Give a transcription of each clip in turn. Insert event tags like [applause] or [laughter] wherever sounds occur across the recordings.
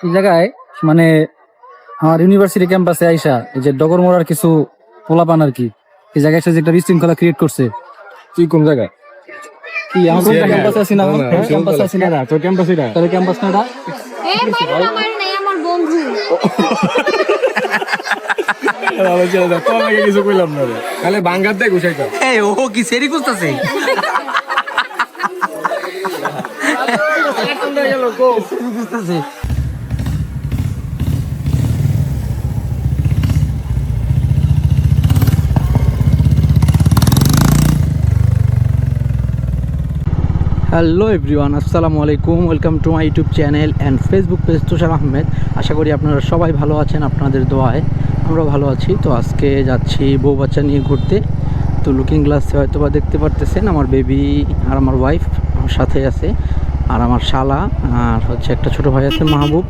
এই জায়গায় মানে আমার ইউনিভার্সিটি ক্যাম্পাসে আইসা এই যে ডগর মোড়ার কিছু পোলাপান আর কি এই জায়গায় এসে যে একটা বিশৃঙ্খলা ক্রিয়েট করছে। তুই কোন জায়গায়? কি আমার ক্যাম্পাসে আছি না ক্যাম্পাসে আছি না। তোর ক্যাম্পাস এটা তাহলে ক্যাম্পাস না এটা? এ মারো না মারো আমার বন্ধু। কিছু কইলাম না রে। খালি বাঙ্গার দেয় গুছাইতাম এই ও কি সেরি করতেছে [laughs] হ্যালো এভরিওয়ান আসসালামু আলাইকুম welcome to my YouTube channel and Facebook page Tushar Ahmed আশা করি আপনারা সবাই ভালো আছেন, আপনাদের দোয়ায়। আমরা ভালো আছি। তো আজকে যাচ্ছি বউ বাচ্চা নিয়ে ঘুরতে। তো লুকিং গ্লাসে হয়তো বা দেখতে পারতেছেন, আমার বেবি আর আমার ওয়াইফ আমার সাথে আছে। আর আমার শালা আর হচ্ছে একটা ছোট ভাই আছে, মাহবুব।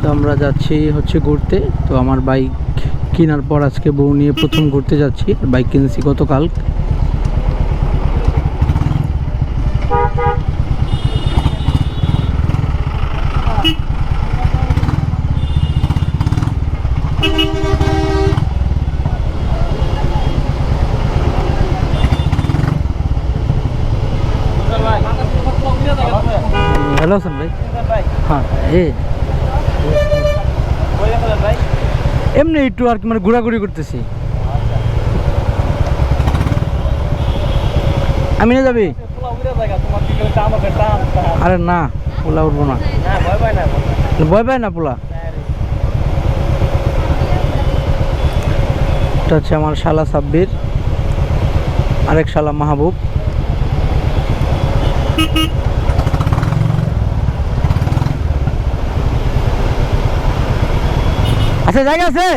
তো আমরা যাচ্ছি হচ্ছে ঘুরতে। তো আমার বাইক কেনার পর আজকে বউ নিয়ে প্রথম ঘুরতে যাচ্ছি। বাইক কিনেছি গতকাল। হ্যালো হাসান ভাই? হ্যাঁ এমনি একটু আর কি মানে ঘোরাঘুরি করতেছি। আমি না যাবি? আরে না, পোলা উঠবো না। ভয় পায় না পোলা? এটা হচ্ছে আমার শালা সাব্বির, আরেক শালা মাহবুব। আচ্ছা জায়গা আছে?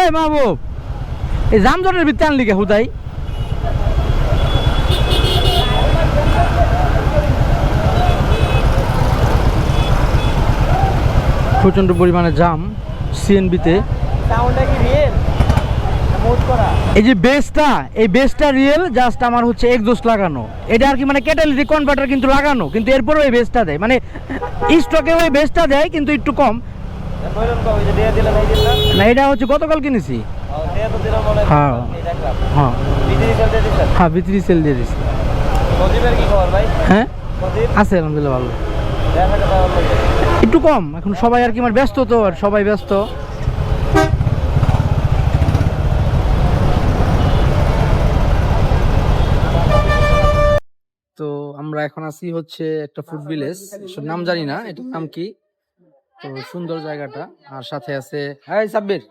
এই মাহবুব এই জামজটের ভিত্তি আনলি কে হুদাই? প্রচণ্ড পরিমাণে জাম সিএনবিতে এই যে বেসটা এই বেসটা রিয়েল জাস্ট আমার হচ্ছে এক্সজস্ট লাগানো। এটা আর কি মানে ক্যাটালিটিক কনভার্টার কিন্তু লাগানো কিন্তু এরপরেও এই বেসটা দেয়। মানে স্টকে ওই বেসটা দেয় কিন্তু একটু কম। না এটা হচ্ছে গতকাল কিনেছি। হ্যাঁ। হ্যাঁ। হ্যাঁ ভিতরি সেল দিয়ে দিছি। হ্যাঁ? আছে আলহামদুলিল্লাহ ভালো। একটু কম, এখন সবাই আর কি আমার ব্যস্ত তো, আর সবাই ব্যস্ত। তো আমরা এখন আছি হচ্ছে একটা ফুড ভিলেজ নাম জানি না, এটার নাম কি? তো সুন্দর জায়গাটা, আর সাথে আছে, এই সাব্বির।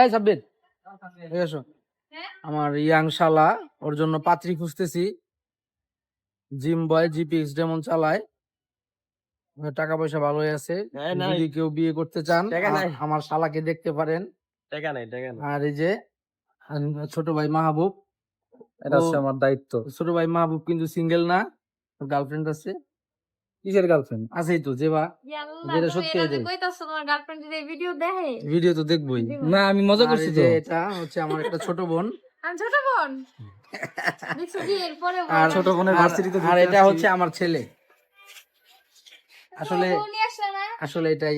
এই সাব্বির এসো। আমার ইয়াং শালা, ওর জন্য পাত্রী খুঁজতেছি। জিম বয় জিপিএক্স ডেমন চালায়। টাকা পয়সা ভালোই আছে। যদি কেউ বিয়ে করতে চান আমার শালাকে দেখতে পারেন। টাকা নাই টাকা নাই। আর এই যে ছোট ভাই মাহবুব এটা হচ্ছে আমার দায়িত্ব। ছোট ভাই মাহবুব কিন্তু সিঙ্গেল না গার্লফ্রেন্ড আছে। কিসের গার্লফ্রেন্ড আছেই তো যে বা যেটা সত্যি যে তোমার গার্লফ্রেন্ড যদি ভিডিও দেখে ভিডিও তো দেখবই। না আমি মজা করছি তো। যে এটা হচ্ছে আমার একটা ছোট বোন। আমি ছোট বোন? [laughs] দেখছ কি এরপরে আর ছোট বোনের ভার্সিটিতে আর এটা হচ্ছে আমার ছেলে। আসলে আসলে এটাই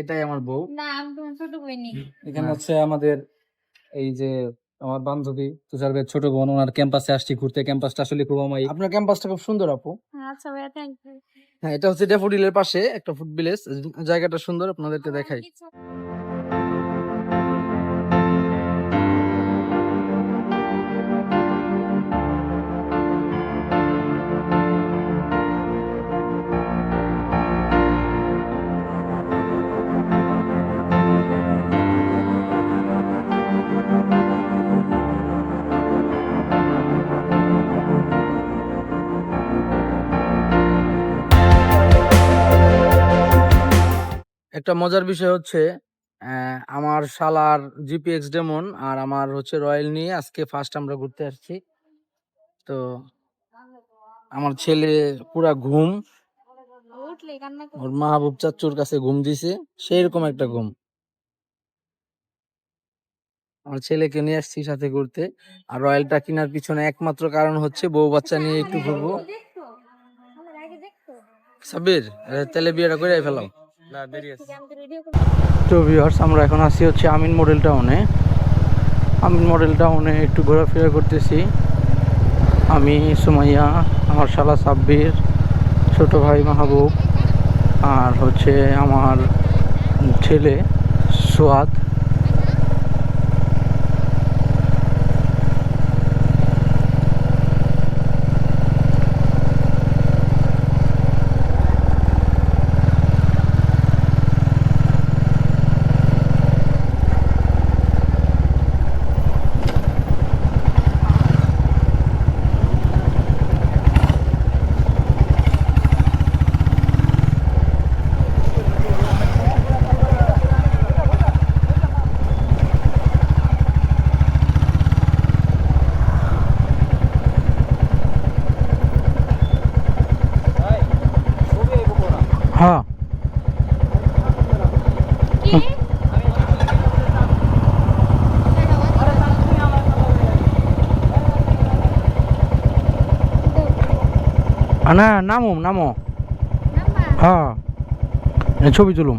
এটাই আমার বউ। না আমি তোমার ছোট বইনি এখানে হচ্ছে আমাদের এই যে আমার বান্ধবী তুষার ভাইয়ের ছোট বোন ওনার ক্যাম্পাসে আসছি ঘুরতে। ক্যাম্পাসটা আসলে খুব আমার আপনার ক্যাম্পাসটা খুব সুন্দর আপু। আচ্ছা ভাইয়া থ্যাংক ইউ হ্যাঁ এটা হচ্ছে ড্যাফোডিলের পাশে একটা ফুড ভিলেজ। জায়গাটা সুন্দর আপনাদেরকে দেখাই। একটা মজার বিষয় হচ্ছে আমার শালার জিপিএক্স ডেমন আর আমার হচ্ছে রয়্যাল নিয়ে আজকে ফার্স্ট আমরা ঘুরতে আসছি। তো আমার ছেলে পুরা ঘুম। ওর মাহবুব চাচ্চুর কাছে ঘুম দিছে সেই রকম একটা ঘুম। আমার ছেলেকে নিয়ে আসছি সাথে ঘুরতে। আর রয়্যালটা কেনার পিছনে একমাত্র কারণ হচ্ছে বউ বাচ্চা নিয়ে একটু ঘুরবো। সাবির তাহলে বিয়েটা করে ফেলাম তো ভিউয়ার্স আমরা এখন আসি হচ্ছে আমিন মডেল টাউনে আমিন মডেল টাউনে একটু ঘোরাফেরা করতেছি। আমি, সুমাইয়া, আমার শালা সাব্বির, ছোট ভাই মাহবুব, আর হচ্ছে আমার ছেলে সোয়াদ। হ্যাঁ। না নামো নামো। হ্যাঁ। ছবি তুলুম।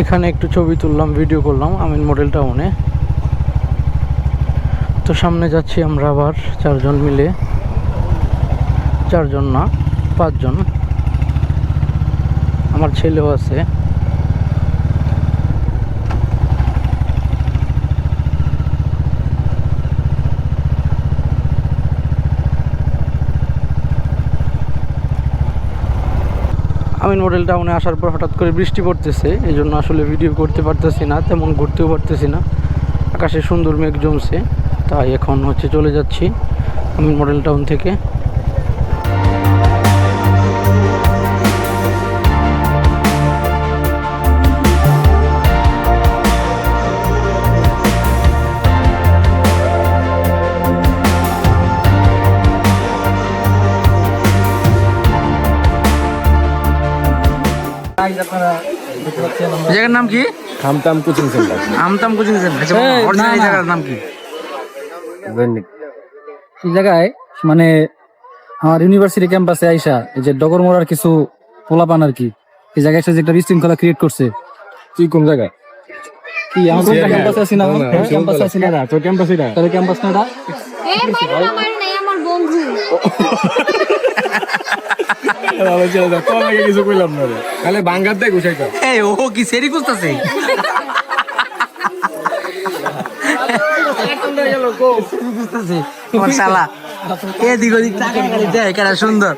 এখানে একটু ছবি তুললাম ভিডিও করলাম, আমিন মডেল টাউনে তো সামনে যাচ্ছি আমরা আবার চারজন মিলে। চারজন না, পাঁচজন। আমার ছেলেও আছে। আমিন মডেল টাউনে আসার পর হঠাৎ করে বৃষ্টি পড়তেছে এই জন্য আসলে ভিডিও করতে পারতেছি না, তেমন ঘুরতেও পারতেছি না। আকাশে সুন্দর মেঘ জমছে, তাই এখন হচ্ছে চলে যাচ্ছি আমিন মডেল টাউন থেকে। জায়গার নাম কি? খামতাম কোচিং সেন্টার। আমতাম coaching centre. আচ্ছা অরিজিনাল। জায়গার নাম কি? এই জায়গায় মানে আমার ইউনিভার্সিটি ক্যাম্পাসে আইসা এই যে ডগরমোড়ার কিছু পোলাপান আর কি এই জায়গায় এসে যে একটা বিশৃঙ্খলা ক্রিয়েট করছে। তুই কোন জায়গায় কি আমার ক্যাম্পাসে আছি না? ক্যাম্পাসে আছি না। তোর ক্যাম্পাস এটা তাহলে ক্যাম্পাস না এটা? এ মারো না মারো আমার বন্ধু। [laughs] ভালো ছেলে যা তোর আগে কিছু কইলাম না রে। খালি বাঙ্গার দেখ উঠাই এই ও কি সেরি খুঁজতেছে? শালা এদিক ওদিক টাকা গাড়ি দেয় কেন সুন্দর।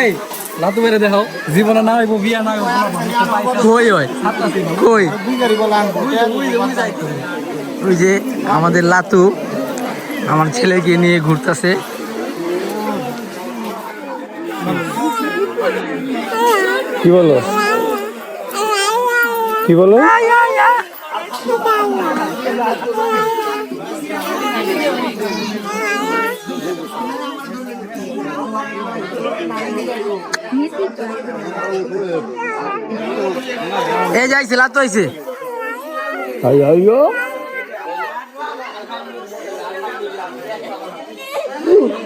এই লাতু মেরে দেখাও। জীবনে না হইব বিয়া না কই হয় কই? ওই যে আমাদের লাতু আমার ছেলেকে নিয়ে ঘুরতেছে। কি বলো? কি বলো? এই যাইছে লাতু আইছে। আই আইও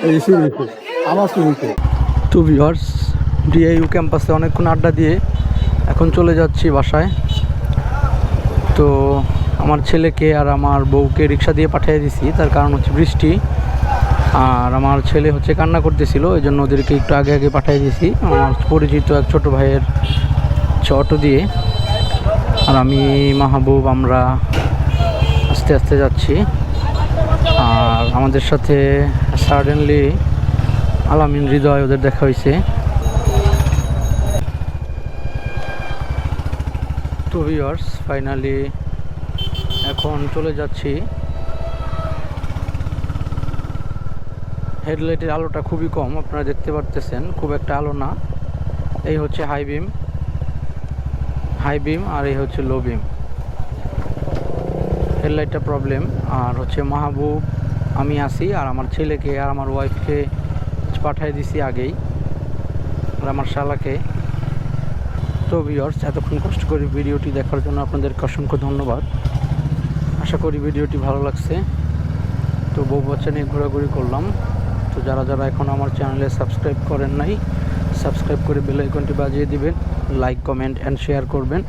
এই শুরু আমার হইছে। টু ভিউয়ার্স ডিআইইউ ক্যাম্পাসে অনেকক্ষণ আড্ডা দিয়ে এখন চলে যাচ্ছি বাসায়। তো আমার ছেলেকে আর আমার বউকে রিক্সা দিয়ে পাঠিয়ে দিছি, তার কারণ হচ্ছে বৃষ্টি। আর আমার ছেলে হচ্ছে কান্না করতেছিল এই জন্য ওদেরকে একটু আগে আগে পাঠিয়ে দিয়েছি আমার পরিচিত এক ছোট ভাইয়ের অটো দিয়ে। আর আমি মাহবুব, আমরা আস্তে আস্তে যাচ্ছি। আর আমাদের সাথে সাডেনলি আলামিন হৃদয় ওদের দেখা হয়েছে টু ভিউয়ার্স ফাইনালি এখন চলে যাচ্ছি। হেডলাইটের আলোটা খুবই কম, আপনারা দেখতে পারতেছেন, খুব একটা আলো না। এই হচ্ছে হাই বিম হাই বিম আর এই হচ্ছে লো বিম হেডলাইটটা প্রবলেম আর হচ্ছে মাহবুব, আমি আসি আর আমার ছেলেকে আর আমার ওয়াইফকে পাঠিয়ে দিছি আগেই, আর আমার শালাকে। তো ভিওর্স এতক্ষণ কষ্ট করে ভিডিওটি দেখার জন্য আপনাদেরকে অসংখ্য ধন্যবাদ। আশা করি ভিডিওটি ভালো লাগছে। তো বউ বাচ্চা নিয়ে ঘোরাঘুরি করলাম। তো যারা যারা এখন আমার চ্যানেলে সাবস্ক্রাইব করেন নাই, সাবস্ক্রাইব করে বেল আইকনটি বাজিয়ে দিবেন, লাইক, কমেন্ট অ্যান্ড শেয়ার করবেন।